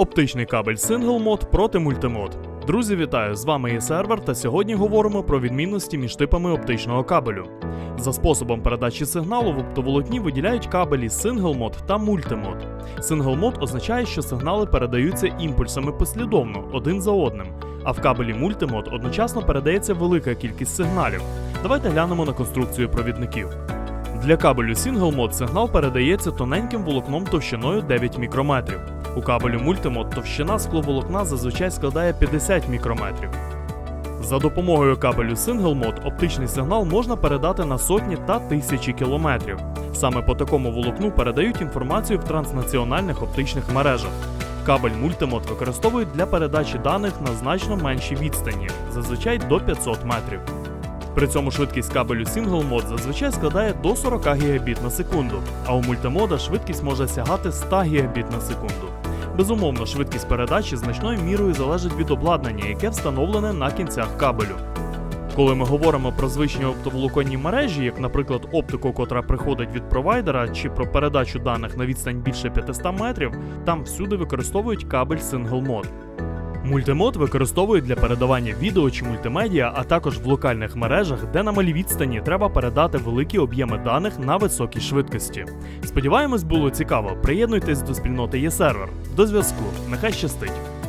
Оптичний кабель Single Mode проти мультимод. Друзі, вітаю! З вами є сервер, та сьогодні говоримо про відмінності між типами оптичного кабелю. За способом передачі сигналу в оптоволокні виділяють кабелі Single Mode та Multimode. Single Mode означає, що сигнали передаються імпульсами послідовно, один за одним, а в кабелі Multimode одночасно передається велика кількість сигналів. Давайте глянемо на конструкцію провідників. Для кабелю Single Mode сигнал передається тоненьким волокном товщиною 9 мікрометрів. У кабелю Multimode товщина скловолокна зазвичай складає 50 мікрометрів. За допомогою кабелю Single Mode оптичний сигнал можна передати на сотні та тисячі кілометрів. Саме по такому волокну передають інформацію в транснаціональних оптичних мережах. Кабель Multimode використовують для передачі даних на значно меншій відстані, зазвичай до 500 метрів. При цьому швидкість кабелю Single Mode зазвичай складає до 40 Гбіт на секунду, а у мультимода швидкість може сягати 100 Гбіт на секунду. Безумовно, швидкість передачі значною мірою залежить від обладнання, яке встановлене на кінцях кабелю. Коли ми говоримо про звичні оптоволоконні мережі, як, наприклад, оптику, котра приходить від провайдера, чи про передачу даних на відстань більше 500 метрів, там всюди використовують кабель Single Mode. Мультимод використовують для передавання відео чи мультимедіа, а також в локальних мережах, де на малій відстані треба передати великі об'єми даних на високій швидкості. Сподіваємось, було цікаво. Приєднуйтесь до спільноти ЄСервер. До зв'язку. Нехай щастить!